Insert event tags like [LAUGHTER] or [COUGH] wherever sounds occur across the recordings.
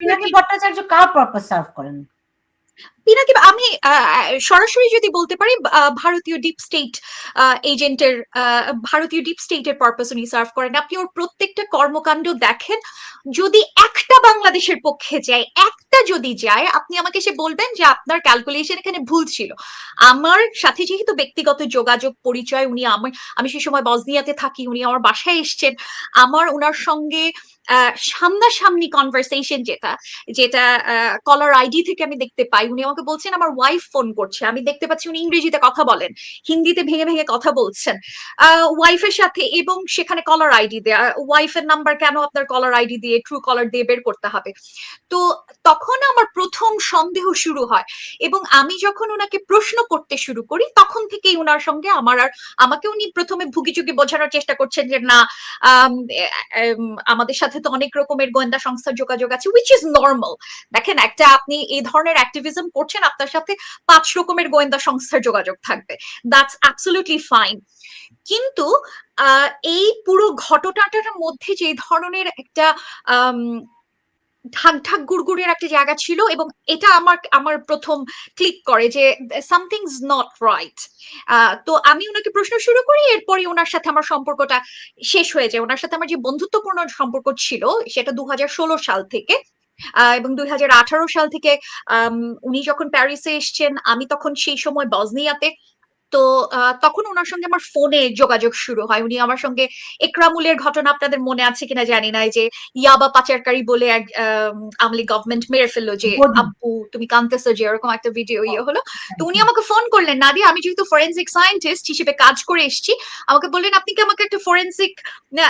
পিনাকি ভট্টাচার্য কার purpose serve করেন? পিনাকি আমি সরাসরি যদি বলতে পারি ভারতীয় ডিপ স্টেট এজেন্টের ভারতীয় ডিপ স্টেটের পারপাস উনি সার্ভ করেন। আপনি ওর প্রত্যেকটা কর্মকাণ্ড দেখেন, যদি একটা বাংলাদেশের পক্ষে যায়, একটা যদি যায়, আপনি আমাকে সে বলবেন যে আপনার ক্যালকুলেশন এখানে ভুল ছিল। আমার সাথে যেহেতু ব্যক্তিগত যোগাযোগ, পরিচয়, উনি আমার আমি সে সময় বজনিয়াতে থাকি, উনি আমার বাসায় এসছেন, আমার ওনার সঙ্গে সামনাসামনি কনভারসেশন যেটা যেটা কলার আইডি থেকে আমি দেখতে পাই, উনি আমাকে বলছেন, আমার ওয়াইফ ফোন করছে। আমি দেখতে পাচ্ছি উনি ইংরেজিতে কথা বলেন, হিন্দিতে ভেঙে ভেঙে কথা বলছেন। ওয়াইফের সাথে এবং সেখানে কলার আইডি দেয়া ওয়াইফের নাম্বার কেন আপনার কলার আইডি দিয়ে ট্রু কলার দিয়ে বের করতে হবে? তো তখন আমার প্রথম সন্দেহ শুরু হয় এবং আমি যখন ওনাকে প্রশ্ন করতে শুরু করি, তখন থেকেই ওনার সঙ্গে আমার আর, আমাকে উনি প্রথমে ভুগি চুকি বোঝানোর চেষ্টা করছেন যে, না আমাদের সাথে তো অনেক রকমের গোয়েন্দা সংস্থার যোগাযোগ আছে উইচ ইজ নর্মাল দেখেন, একটা আপনি এই ধরনের অ্যাক্টিভিজম করছেন, আপনার সাথে পাঁচ রকমের গোয়েন্দা সংস্থার যোগাযোগ থাকবে। দ্যাটস অ্যাবসলিউটলি ফাইন কিন্তু এই পুরো ঘটনাটার মধ্যে যে ধরনের একটা ঢাক ঢাক গুড়গুড়ের একটা জায়গা ছিল এবং এটা আমার আমার প্রথম ক্লিক করে যে সামথিং ইজ নট রাইট তো আমি ওনাকে প্রশ্ন শুরু করি এরপরে ওনার সাথে আমার সম্পর্কটা শেষ হয়ে যায়। ওনার সাথে আমার যে বন্ধুত্বপূর্ণ সম্পর্ক ছিল, সেটা দু হাজার ষোলো সাল থেকে। এবং দুই হাজার আঠারো সাল থেকে উনি যখন প্যারিসে এসছেন আমি তখন সেই সময় বজনিয়াতে তো তখন ওনার সঙ্গে আমার ফোনে যোগাযোগ শুরু হয়। উনি আমার সঙ্গে একরামুলের ঘটনা আপনাদের মনে আছে কিনা জানি না যে ইয়াবা পাচারকারী বলে এক আমলি গভর্নমেন্ট মেরে ফেলল যে আব্বু তুমি কানতেছো যে এরকম একটা ভিডিও ইয়ে হলো। তো উনি আমাকে ফোন করলেন নাদি আমি যেহেতু ফরেন্সিক সায়েন্টিস্ট হিসেবে কাজ করে এসেছি আমাকে বললেন আপনি কি আমাকে একটা ফরেন্সিক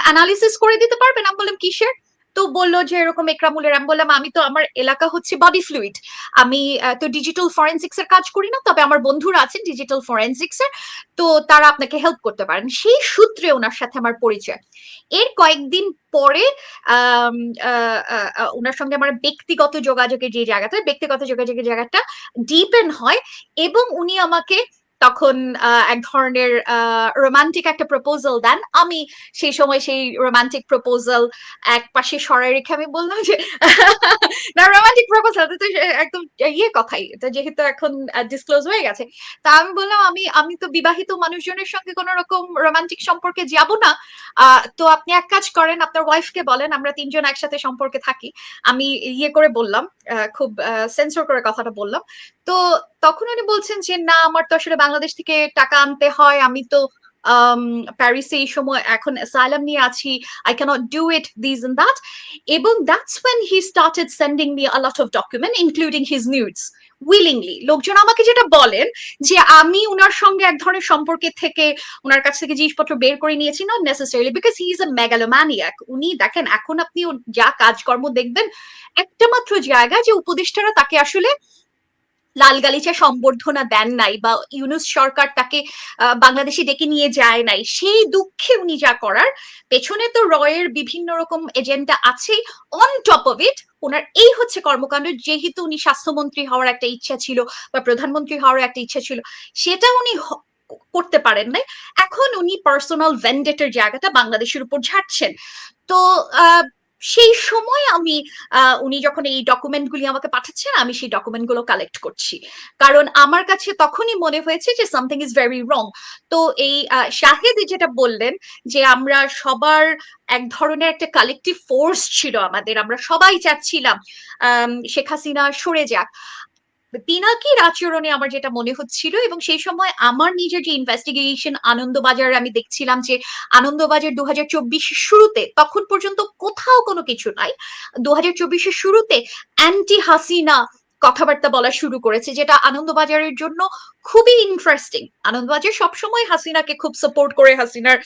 অ্যানালিসিস করে দিতে পারবেন? আমি বললাম কিসের? তো বলল যে এরকম একরামুলের আমি বললাম, আমি তো আমার এলাকা হচ্ছে বডি ফ্লুইড আমি তো ডিজিটাল ফরেন্সিক্স এর কাজ করি না, তবে আমার বন্ধুরা আছেন ডিজিটাল ফরেন্সিক্স এর, তো তারা আপনাকে হেল্প করতে পারেন। সেই সূত্রে ওনার সাথে আমার পরিচয়। এর কয়েকদিন পরে ওনার সঙ্গে আমার ব্যক্তিগত যোগাযোগের যে জায়গাটা, ব্যক্তিগত যোগাযোগের জায়গাটা ডিপেন হয় এবং উনি আমাকে তখন এক ধরনের রোমান্টিক একটা প্রপোজাল দেন। আমি সেই সময় সেই রোমান্টিক প্রপোজাল এক পাশে সরাই রেখে আমি বললাম যে, [LAUGHS] না রোমান্টিক প্রপোজাল তো একদম ইয়ে কথাই। যেহেতু এখন ডিসক্লোজ হয়ে গেছে। তা আমি বললাম, আমি আমি তো বিবাহিত মানুষজনের সঙ্গে কোন রকম রোমান্টিক সম্পর্কে যাব না। তো আপনি এক কাজ করেন, আপনার ওয়াইফকে বলেন, আমরা তিনজন একসাথে সম্পর্কে থাকি। আমি ইয়ে করে বললাম খুব সেন্সর করে কথাটা বললাম। তো তখন উনি বলছেন যে, না, আমার তো আসলে বাংলাদেশ থেকে টাকা আনতে হয়। আমি তো প্যারিসে এই সময় এখন অ্যাসাইলাম নিয়ে আছি। I can't do it this and that এবং that's when he started sending me a lot of document including his nudes willingly লোকজন আমাকে যেটা বলেন যে, আমি উনার সঙ্গে এক ধরনের সম্পর্কে থেকে উনার কাছ থেকে জিনিসপত্র বের করে নিয়েছি not necessarily because he is a megalomaniac উনি দেখেন, এখন আপনি যা কাজকর্ম দেখবেন, একটা মাত্র জায়গা যে উপদেষ্টারা তাকে আসলে লাল গালিচা সম্বর্ধনা দেন নাই বা ইউনুস সরকার তাকে বাংলাদেশে ডেকে নিয়ে যায় নাই, সেই দুঃখে উনি যা করার, পেছনে তো রয়ের বিভিন্ন রকম এজেন্ডা আছেই অন টপ অফ ইট ওনার এই হচ্ছে কর্মকাণ্ড, যেহেতু উনি স্বাস্থ্যমন্ত্রী হওয়ার একটা ইচ্ছা ছিল বা প্রধানমন্ত্রী হওয়ার একটা ইচ্ছা ছিল, সেটা উনি করতে পারেন নাই, এখন উনি পার্সোনাল ভেন্ডেটের জায়গাটা বাংলাদেশের উপর ঝাড়ছেন। তো সেই সময় আমি উনি যখন এই ডকুমেন্টগুলি আমাকে পাঠাচ্ছেন, আমি সেই ডকুমেন্টগুলো কালেক্ট করছি। কারণ আমার কাছে তখনই মনে হয়েছে যে সামথিং ইজ ভেরি রং তো এই শাহেদ যেটা বললেন যে আমরা সবার এক ধরনের একটা কালেকটিভ ফোর্স ছিল আমাদের, আমরা সবাই চাচ্ছিলাম শেখ হাসিনা সরে যাক। পিনাকির আচরণে আমার যেটা মনে হচ্ছিল এবং সেই সময় আমার নিজের যে ইনভেস্টিগেশন আনন্দবাজার আমি দেখছিলাম যে আনন্দবাজার দু হাজার শুরুতে, তখন পর্যন্ত কোথাও কোনো কিছু নাই। দু হাজার শুরুতে অ্যান্টি হাসিনা কথাবার্তা বলা শুরু করেছে, যেটা আনন্দবাজারের জন্য খুবই ইন্টারেস্টিং আনন্দবাজার সবসময় হাসিনাকে খুব সাপোর্ট করে হাসিনার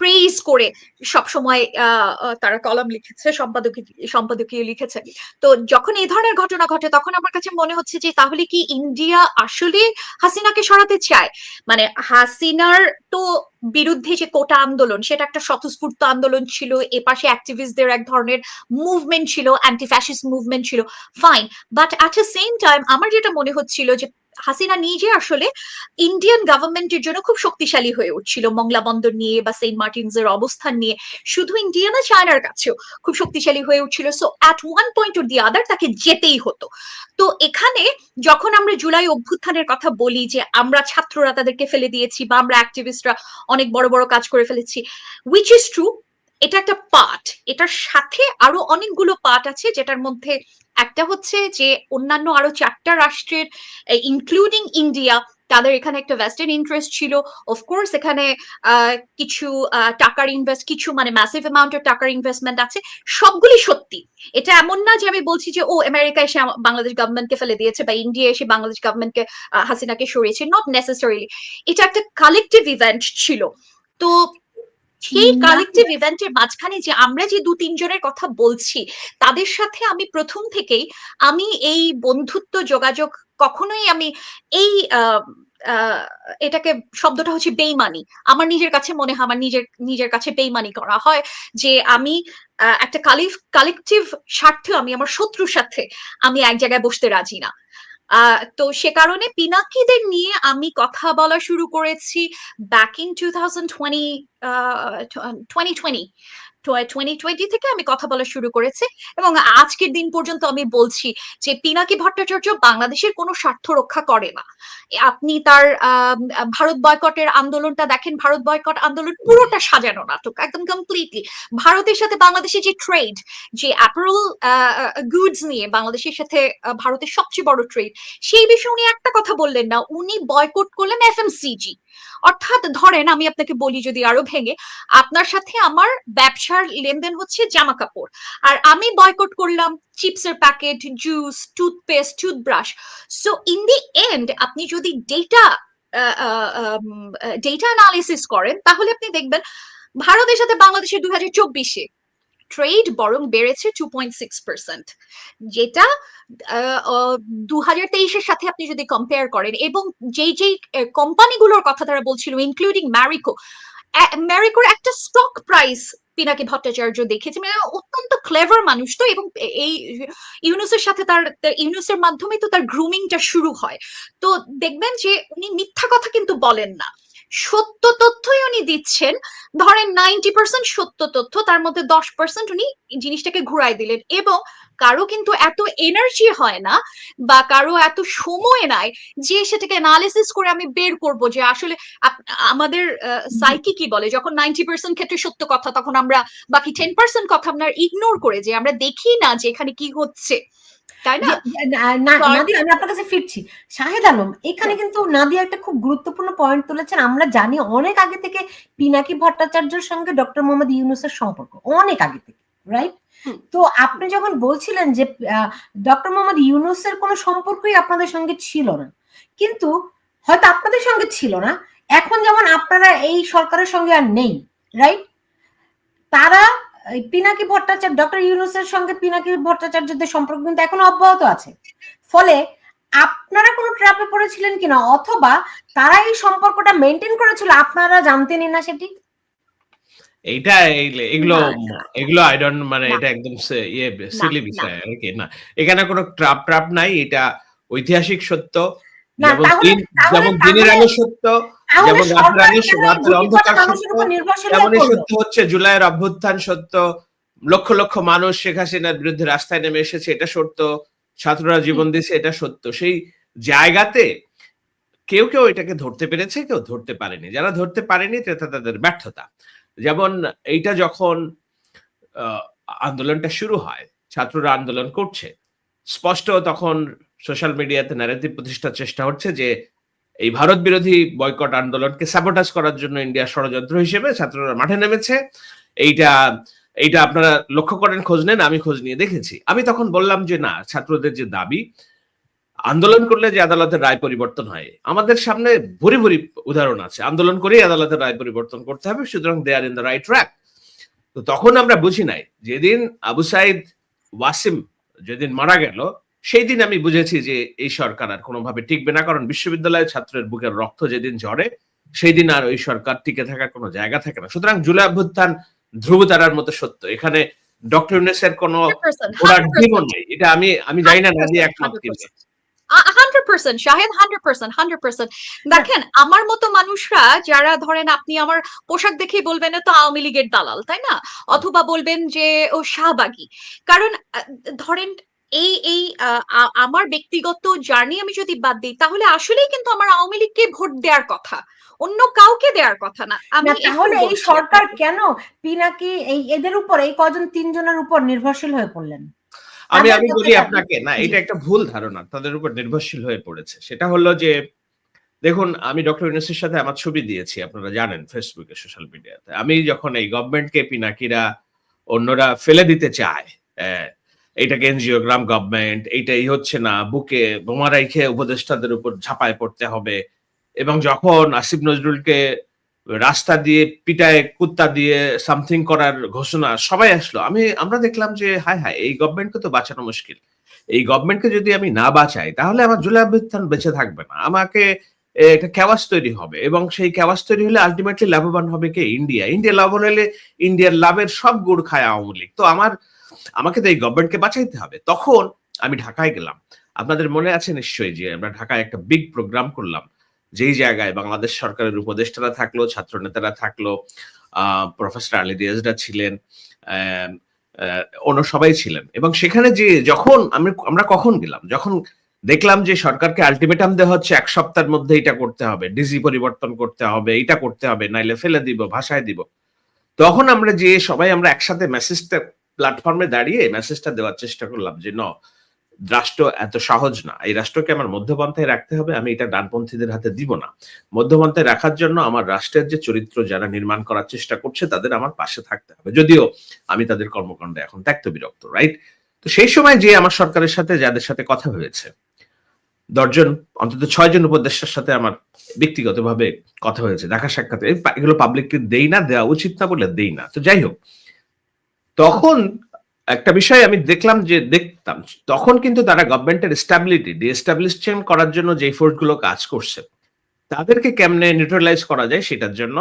প্রেইজ করে সবসময় তারা কলম লিখেছে সম্পাদকীয় সম্পাদকীয় লিখেছে তো যখন এই ধরনের ঘটনা ঘটে, তখন আমার কাছে মনে হচ্ছে যে, তাহলে কি ইন্ডিয়া আসলে হাসিনাকে সরাতে চায়? মানে হাসিনার তো বিরুদ্ধে যে কোটা আন্দোলন, সেটা একটা স্বতঃস্ফূর্ত আন্দোলন ছিল, এ পাশে অ্যাক্টিভিস্টদের এক ধরনের মুভমেন্ট ছিল অ্যান্টি ফ্যাসিস্ট মুভমেন্ট ছিল fine but at the same time আমার যেটা মনে হচ্ছিল যে হাসিনা নিজে আসলে ইন্ডিয়ান গভর্নমেন্টের জন্য খুব শক্তিশালী হয়ে উঠছিল মংলা বন্দর নিয়ে বা সেন্ট মার্টিনস এর অবস্থান নিয়ে। শুধু ইন্ডিয়া না চায়নার কাছেও খুব শক্তিশালী হয়ে উঠছিল। So at one point or the other তাকে যেতেই হতো। তো এখানে যখন আমরা জুলাই অভ্যুত্থানের কথা বলি যে আমরা ছাত্ররা তাদেরকে ফেলে দিয়েছি বা আমরা অ্যাক্টিভিস্টরা অনেক বড় বড় কাজ করে ফেলেছি উইচ ইজ ট্রু এটা একটা পার্ট এটার সাথে আরও অনেকগুলো পার্ট আছে, যেটার মধ্যে একটা হচ্ছে যে অন্যান্য আরও চারটা রাষ্ট্রের ইনক্লুডিং ইন্ডিয়া তাদের এখানে একটা ওয়েস্টার্ন ইন্টারেস্ট ছিল। অফকোর্স এখানে কিছু টাকার ইনভেস্ট কিছু মানে ম্যাসিভ অ্যামাউন্টের টাকার ইনভেস্টমেন্ট আছে। সবগুলি সত্যি। এটা এমন না যে আমি বলছি যে, ও আমেরিকা এসে বাংলাদেশ গভর্নমেন্টকে ফেলে দিয়েছে বা ইন্ডিয়া এসে বাংলাদেশ গভর্নমেন্টকে হাসিনাকে সরিয়েছে। নট নেসেসারিলি এটা একটা কালেকটিভ ইভেন্ট ছিল। তো সেই। কালেকটিভ ইভেন্টের মাঝখানে যে আমরা যে দু তিনজনের কথা বলছি তাদের সাথে আমি প্রথম থেকেই আমি এই বন্ধুত্ব যোগাযোগ কখনোই আমি এই এটাকে শব্দটা হচ্ছে বেইমানি আমার নিজের কাছে মনে হয় আমার নিজের নিজের কাছে বেইমানি করা হয় যে আমি আহ, একটা কালেকটিভ স্বার্থে আমি আমার শত্রুর সাথে আমি এক জায়গায় বসতে রাজি না তো সে কারণে পিনাকিদের নিয়ে আমি কথা বলা শুরু করেছি back in two thousand twenty twenty twenty twenty থেকে আমি কথা বলা শুরু করেছি এবং আজকের দিন পর্যন্ত আমি বলছি যে পিনাকি ভট্টাচার্য বাংলাদেশের কোনো স্বার্থ রক্ষা করে না। আপনি তার ভারত বয়কটের আন্দোলনটা দেখেন, ভারত বয়কট আন্দোলন পুরোটা সাজানো নাটক, একদম কমপ্লিটলি ভারতের সাথে বাংলাদেশের যে ট্রেড যে অ্যাপারেল গুডস নিয়ে বাংলাদেশের সাথে ভারতের সবচেয়ে বড় ট্রেড সেই বিষয়ে উনি একটা কথা বললেন না, উনি বয়কট করলেন এফএমসিজি অর্থাৎ ধরেন আমি আপনাকে বলি যদি আরও ভেঙে, আপনার সাথে আমার ব্যবসার লেনদেন হচ্ছে জামা কাপড় আর আমি বয়কট করলাম চিপসের packet juice toothpaste toothbrush so in the end আপনি যদি ডেটা ডেটা অ্যানালিসিস করেন, তাহলে আপনি দেখবেন ভারতের সাথে বাংলাদেশের দুই হাজার চব্বিশে ট্রেড বরং বেড়েছে টু পয়েন্ট সিক্স পার্সেন্ট যেটা দু হাজার তেইশের সাথে আপনি যদি কম্পেয়ার করেন এবং যেই যেই কোম্পানিগুলোর কথা তারা বলছিল ইনক্লুডিং ম্যারিকো ম্যারিকোর একটা স্টক প্রাইস পিনাকি ভট্টাচার্য দেখেছে মানে অত্যন্ত ক্লেভার মানুষ তো এবং এই ইউনুসের সাথে তার ইউনুসের মাধ্যমে তো তার গ্রুমিংটা শুরু হয়। তো দেখবেন যে উনি মিথ্যা কথা কিন্তু বলেন না। সত্য তথ্যই উনি দিচ্ছেন। ধরেন নাইনটি পার্সেন্ট সত্য তথ্য, তার মধ্যে দশ পার্সেন্ট উনি জিনিসটাকে ঘুরাই দিলেন এবং কারও কিন্তু এত এনার্জি হয় না বা কারও এত সময় নাই যে সেটাকে অ্যানালিসিস করে আমি বের করব যে আসলে আমাদের সাইকি কি বলে? যখন নাইনটি পার্সেন্ট ক্ষেত্রে সত্য কথা, তখন আমরা বাকি টেন পার্সেন্ট কথা আপনার ইগনোর করে যে আমরা দেখি না যে এখানে কি হচ্ছে। তাই না? যে- না- না- Sorry. নাদিয়া আমি আপনার কাছে ফিরছি। শাহেদ আলম এখানে কিন্তু নাদিয়া একটা খুব গুরুত্বপূর্ণ পয়েন্ট তুলেছেন। আমরা জানি অনেক আগে থেকে পিনাকি ভট্টাচার্যের সঙ্গে ডক্টর মোহাম্মদ ইউনুসের সম্পর্ক অনেক আগে থেকে রাইট তো আপনি যখন বলছিলেন যে ডক্টর মোহাম্মদ ইউনুসের কোনো সম্পর্কই আপনাদের সঙ্গে ছিল না কিন্তু হয়তো আপনাদের সঙ্গে ছিল না এখন যেমন আপনারা এই সরকারের সঙ্গে আর নেই রাইট তারা পিনাকি ভট্টাচার্য ডক্টর ইউনুসের সঙ্গে পিনাকি ভট্টাচার্যদের সম্পর্ক কিন্তু এখনও অব্যাহত আছে। ফলে আপনারা কোনো ট্র্যাপে পড়েছিলেন কিনা? অথবা তারা এই সম্পর্কটা মেনটেন করেছিল? আপনারা জানতেনই না সেটি? এইটা এগুলো এগুলো আই ডোন্ট মানে এটা একদম ইয়ে সিলি বিষয় আর কি না। এখানে কোনো ট্রাপ ট্রাপ নাই এটা ঐতিহাসিক সত্য। না, যেমন তাহলে- যেমন দিনের আলো সত্য যেমন রাতের অন্ধকার সত্য তেমনই হচ্ছে জুলাইয়ের অভ্যুত্থান সত্য লক্ষ লক্ষ মানুষ শেখ হাসিনার বিরুদ্ধে রাস্তায় নেমে এসেছে এটা সত্য ছাত্ররা জীবন দিয়েছে এটা সত্য। সেই জায়গাতে কেউ কেউ এটাকে ধরতে পেরেছে কেউ ধরতে পারেনি। যারা ধরতে পারেনি সেটা তাদের ব্যর্থতা। যেমন এইটা যখন আন্দোলনটা শুরু হয় ছাত্ররা আন্দোলন করছে। স্পষ্ট তখন সোশ্যাল মিডিয়াতে ন্যারেটিভ প্রতিষ্ঠার চেষ্টা হচ্ছে যে এই ভারত বিরোধী বয়কট আন্দোলনকে স্যাবোটাজ করার জন্য ইন্ডিয়া ষড়যন্ত্র হিসেবে ছাত্ররা মাঠে নেমেছে। এইটা এইটা আপনারা লক্ষ্য করেন, খোঁজ নেন, আমি খোঁজ নিয়ে দেখেছি। আমি তখন বললাম যে না, ছাত্রদের যে দাবি, আন্দোলন করলে যে আদালতের রায় পরিবর্তন হয়, আমাদের সামনে ভরি ভরি উদাহরণ আছে। আন্দোলন করেই আদালতের রায় পরিবর্তন করতে হবে, সুতরাং they are in the right track তো তখন আমরা বুঝি নাই, যেদিন আবু সাইদ ওয়াসিম যেদিন মারা গেল সেই দিন আমি বুঝেছি যে এই সরকার আর কোনোভাবে টিকবে না কারণ বিশ্ববিদ্যালয়ের ছাত্রের বুকের রক্ত যেদিন ঝরে সেই দিন আর ওই সরকার টিকে থাকার কোনো জায়গা থাকে না। সুতরাং জুলাই অভ্যুত্থান ধ্রুবতারার মতো সত্য। এখানে ডক্টর ইউনেসের কোনো 100%, ওনার 100%, জীবন নেই। এটা আমি আমি জানি না 100%, একমত কিনা hundred percent Shahed hundred percent hundred percent. দেখেন আমার মতো মানুষরা যারা ধরেন আপনি আমার পোশাক দেখেই বলবেন তো আওয়ামী লীগের দালাল তাই না? অথবা বলবেন যে ও শাহবাগী। কারণ ধরেন এই এই আহ, আমার ব্যক্তিগত জার্নি আমি যদি বাদ দিই তাহলে আসলেই কিন্তু আমার আওয়ামী লীগকে ভোট দেওয়ার কথা। অন্য কাউকে দেওয়ার কথা না। আমি তাহলে এই সরকার কেন? পিনাকি এই এদের উপর এই কজন তিনজনের উপর নির্ভরশীল হয়ে পড়লেন? আমি আমি বলি আপনাকে না এটা একটা ভুল ধারণা তাদের উপর নির্ভরশীল হয়ে পড়েছে। সেটা হলো যে দেখুন আমি ডক্টর ইউনুসের সাথে আমার ছবি দিয়েছি আপনারা জানেন ফেসবুকে সোশ্যাল মিডিয়াতে আমি যখন এই গভর্নমেন্টকে পিনাকিরা অন্যরা ফেলে দিতে চায় আহ, এইটাকে এনজিওগ্রাম গভর্নমেন্ট এইটাই হচ্ছে না বুকে বোমা রাইখে উপদেষ্টাদের উপর ঝাঁপায় পড়তে হবে। এবং যখন আসিফ নজরুলকে রাস্তা দিয়ে পিটায় কুত্তা দিয়ে সামথিং করার ঘোষণা সবাই আসলো আমি আমরা দেখলাম যে হায় হায় এই গভর্নমেন্টকে তো বাঁচানো মুশকিল। এই গভর্নমেন্টকে যদি আমি না বাঁচাই তাহলে আমার জুলাই বেঁচে থাকবে না। আমাকে একটা ক্যাওয়াস তৈরি হবে এবং সেই ক্যাওয়াস তৈরি হলে আলটিমেটলি লাভবান হবে কে? ইন্ডিয়া। ইন্ডিয়া লাভবান হলে ইন্ডিয়ার লাভের সব গুড় খায় আওয়ামী লীগ। তো আমার আমাকে তো এই গভর্নমেন্টকে বাঁচাইতে হবে। তখন আমি ঢাকায় গেলাম। আপনাদের মনে আছে নিশ্চয়ই যে আমরা ঢাকায় একটা বিগ প্রোগ্রাম করলাম। যেই জায়গায় বাংলাদেশ সরকারের উপদেষ্টারা থাকল ছাত্র নেতারা থাকল প্রফেসর আলী রিয়াজরা ছিলেন অন্য সবাই ছিলেন। এবং সেখানে যে যখন আমি, আমরা কখন গেলাম? যখন দেখলাম যে সরকারকে আলটিমেটাম দেওয়া হচ্ছে, এক সপ্তাহের মধ্যে এটা করতে হবে ডিজি পরিবর্তন করতে হবে এটা করতে হবে, নাইলে ফেলে দিব, ভাষায় দিব। তখন আমরা যে সবাই আমরা একসাথে মেসেজটা প্ল্যাটফর্মে দাঁড়িয়ে মেসেজটা দেওয়ার চেষ্টা করলাম যে, ন, রাষ্ট্র এত সহজ না। এই রাষ্ট্রকে আমার মধ্যপন্থায় রাখতে হবে। আমি এটা ডানপন্থীদের হাতে দিব না। মধ্যপন্থায় রাখার জন্য আমার রাষ্ট্রের যে চরিত্র যারা নির্মাণ করার চেষ্টা করছে, তাদের আমার পাশে থাকতে হবে। যদিও আমি তাদের কর্মকাণ্ডে এখন ত্যক্ত বিরক্ত রাইট তো সেই সময় যে আমার সরকারের সাথে, যাদের সাথে কথা হয়েছে, দশজন, অন্তত ছয়জন উপদেষ্টার সাথে আমার ব্যক্তিগতভাবে কথা হয়েছে, দেখা সাক্ষাৎ এগুলো পাবলিককে দেই না, দেওয়া উচিত না বলে দেই না। তো যাই হোক তখন একটা বিষয় আমি দেখলাম যে, দেখতাম, তখন কিন্তু তারা গভর্নমেন্টের স্ট্যাবিলিটি ডিএস্টাবলিশন করার জন্য যে গুলো কাজ করছে, তাদেরকে কেমনে নিউট্রালাইজ করা যায় সেটার জন্য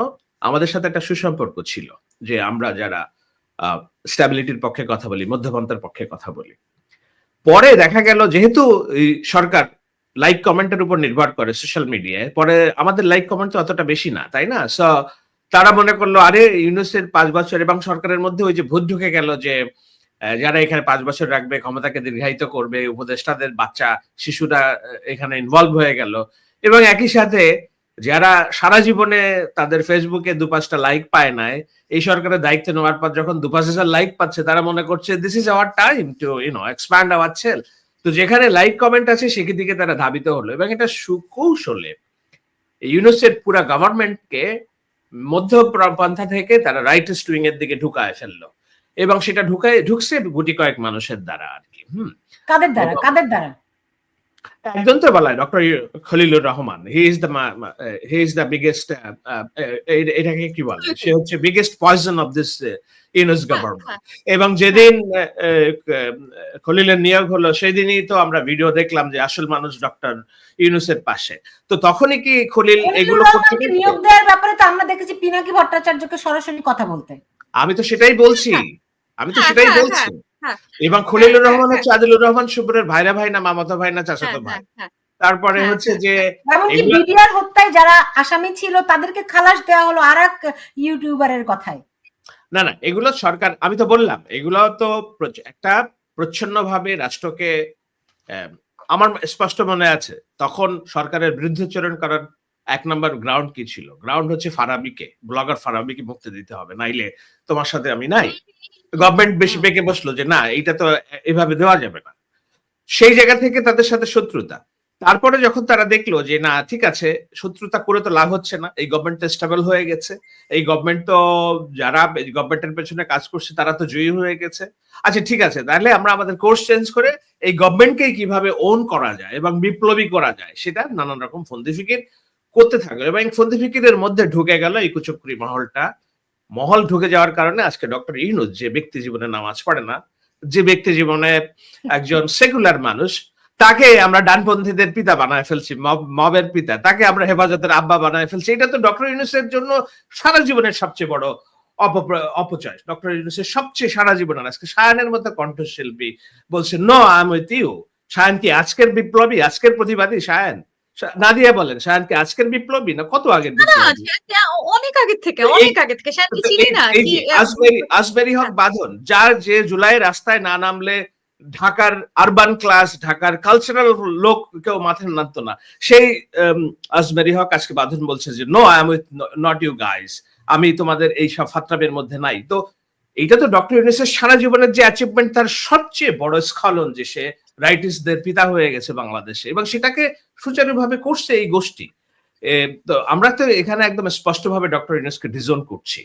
আমাদের সাথে একটা সুসম্পর্ক ছিল যে আমরা যারা স্ট্যাবিলিটির পক্ষে কথা বলি, মধ্যপন্থার পক্ষে কথা বলি। পরে দেখা গেল যেহেতু সরকার লাইক কমেন্টের উপর নির্ভর করে সোশ্যাল মিডিয়ায় পরে আমাদের লাইক কমেন্ট তো অতটা বেশি না, তাই না? তারা মনে করল, আরে, ইউনুসের পাঁচ বছর এবং সরকারের মধ্যে ওই যে ভূত ঢুকে গেল যে যারা এখানে পাঁচ বছর রাখবে, ক্ষমতাকে দীর্ঘায়িত করবে, উপদেষ্টাদের বাচ্চা, শিশুরা এখানে ইনভলভ হয়ে গেল। এবং একই সাথে যারা সারা জীবনে তাদের ফেসবুকে দু পাঁচটা লাইক পায় নাই, এই সরকারের দায়িত্ব নেওয়ার পর যখন দু পাঁচ হাজার লাইক পাচ্ছে, তারা মনে করছে this is our time to you know expand our cell তো যেখানে লাইক কমেন্ট আছে সেদিকে তারা ধাবিত হলো। এবং এটা সুকৌশলে ইউনুসের পুরা গভর্নমেন্টকে মধ্য পন্থা থেকে তারা রাইট স্টুইং এর দিকে ঢুকায় ফেলল। এবং সেটা ঢুকায় ঢুকছে গুটি কয়েক মানুষের দ্বারা আর কি হুম। কাদের দ্বারা? কাদের দ্বারা? একজন তো বলা doctor Khalilur Rahman. He is the he is the biggest এটাকে কি বলে? সে হচ্ছে biggest poison of this Yunus government এবং যেদিন আহ, আহ, খলিলের নিয়োগ হলো সেদিনই তো আমরা ভিডিও দেখলাম যে আসল মানুষ ডক্টর ইউনুসের পাশে। তো তখনই কি খলিল এগুলো নিয়োগ দেওয়ার ব্যাপারে তো আমরা দেখেছি পিনাকি ভট্টাচার্যকে সরাসরি কথা বলতে। আমি তো সেটাই বলছি। আমি তো হ্যাঁ, সেটাই হ্যাঁ, বলছি। হ্যাঁ। এবং খলিলুর হ্যাঁ, রহমান হ্যাঁ, হচ্ছে আদিলুর রহমান শুভ্রের ভাইরা ভাই না মামাতো ভাই না চাচাতো হ্যাঁ, ভাই। হ্যাঁ, হ্যাঁ। তারপরে হ্যাঁ, হচ্ছে হ্যাঁ, যে বিডিআর হত্যায় যারা আসামি ছিল তাদেরকে খালাস দেওয়া হলো আর এক ইউটিউবারের কথায়। না না এগুলো সরকার আমি তো বললাম এগুলো তো একটা প্রচ্ছন্ন ভাবে রাষ্ট্রকে আমার স্পষ্ট মনে আছে তখন সরকারের বিরুদ্ধাচরণ করার এক নম্বর গ্রাউন্ড কি ছিল? গ্রাউন্ড হচ্ছে ফারাবিকে ব্লগার ফারাবিকে মুক্তি দিতে হবে নাইলে তোমার সাথে আমি নাই। গভর্নমেন্ট বেশি বেঁকে বসল যে, না এটা তো এভাবে দেওয়া যাবে না। সেই জায়গা থেকে তাদের সাথে শত্রুতা। তারপরে যখন তারা দেখল যে, না, ঠিক আছে, শত্রুতা করে তো লাভ হচ্ছে না, এই গভর্নমেন্ট স্টেবল হয়ে গেছে, এই গভর্নমেন্ট তো যারা গভর্নমেন্টের পেছনে কাজ করছে, তারা তো জয়ী হয়ে গেছে। আচ্ছা ঠিক আছে, তাহলে আমরা আমাদের কোর্স চেঞ্জ করে এই গভর্নমেন্টকে কীভাবে ওন করা যায় এবং বিপ্লবী করা যায়, সেটা নানান রকম ফন্দিফিকির করতে থাকল এবং ফন্দি ফিকিরের মধ্যে ঢুকে গেল এই কুচক্রি মহলটা। মহল ঢুকে যাওয়ার কারণে আজকে ডক্টর ইউনুস যে ব্যক্তি জীবনে নামাজ পড়ে না, যে ব্যক্তি জীবনে একজন সেকুলার মানুষ, তাকে আমরা ডানপন্থীদের পিতা বানায় ফেলছি মবের পিতা, তাকে আমরা হেফাজতের আব্বা বানায় ফেলছি। এটা তো ডক্টর ইউনুসের জন্য সারা জীবনের সবচেয়ে বড় অপচয়। ডক্টর ইউনুসের সবচেয়ে সারা জীবনের আজকে সায়ানের মতো কণ্ঠশিল্পী বলছে নো উইথ ইউ সায়ন কি আজকের বিপ্লবী? আজকের প্রতিবাদী সায়ন? নাদিয়া বলেন সায়ন কি আজকের বিপ্লবী না কত আগের অনেক আগে থেকে অনেক আগে থেকে। তো চিনি না আসবেরি আসবেরি হক বাঁধন যার যে জুলাই রাস্তায় না নামলে ঢাকার আরবান ক্লাস ঢাকার কালচারাল লোক কেউ মাথায় নামতো না। সেই আসবেরি হক আজকে বাঁধন বলছে যে no I am with not you guys আমি তোমাদের এই সব ফাত্রাবের মধ্যে নাই। তো এইটা তো ডক্টর ইউনিসের সারা জীবনের যে অ্যাচিভমেন্ট তার সবচেয়ে বড় স্খলন যে সে রাইটিস্টদের পিতা হয়ে গেছে বাংলাদেশে। এবং সেটাকে সুচারুভাবে করছে এই গোষ্ঠী। তো আমরা তো এখানে একদম স্পষ্টভাবে ডক্টর ইউনুসকে ডিজন করছি।